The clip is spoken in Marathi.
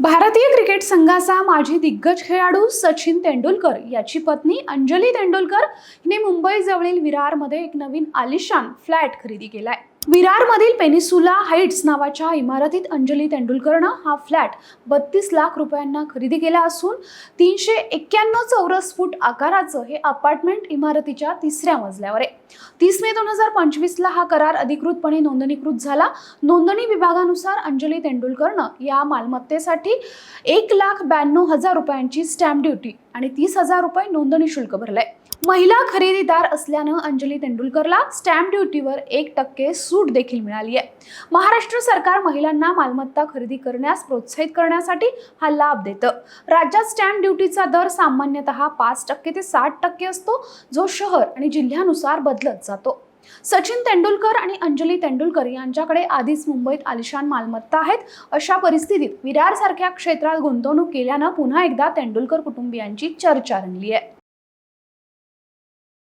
भारतीय क्रिकेट संघाचा माजी दिग्गज खेळाडू सचिन तेंडुलकर याची पत्नी अंजली तेंडुलकर हिने मुंबईजवळील विरारमध्ये एक नवीन आलिशान फ्लॅट खरेदी केलाय. विरारमधील पेनिसुला हाईट्स नावाच्या इमारतीत अंजली तेंडुलकरनं हा फ्लॅट बत्तीस लाख रुपयांना खरेदी केला असून तीनशे एक्क्याण्णव चौरस फूट आकाराचं हे अपार्टमेंट इमारतीच्या तिसऱ्या मजल्यावर आहे. तीस मे दोन हजार पंचवीसला हा करार अधिकृतपणे नोंदणीकृत झाला. नोंदणी विभागानुसार अंजली तेंडुलकरनं या मालमत्तेसाठी एक लाख ब्याण्णव हजार रुपयांची स्टॅम्प ड्युटी आणि तीस हजार रुपये नोंदणी शुल्क भरलंय. महिला खरेदीदार असल्यानं अंजली तेंडुलकरला स्टॅम्प ड्युटीवर एक टक्के सूट देखील मिळाली आहे महाराष्ट्र सरकार महिलांना मालमत्ता खरेदी करण्यास प्रोत्साहित करण्यासाठी हा लाभ देतं. राज्यात स्टॅम्प ड्युटीचा दर सामान्यतः पाच टक्के ते साठ टक्के असतो जो शहर आणि जिल्ह्यानुसार बदलत जातो. सचिन तेंडुलकर आणि अंजली तेंडुलकर यांच्याकडे आधीच मुंबईत आलिशान मालमत्ता आहेत अशा परिस्थितीत विरार सारख्या क्षेत्रात गुंतवणूक केल्यानं पुन्हा एकदा तेंडुलकर कुटुंबियांची चर्चा रंगली आहे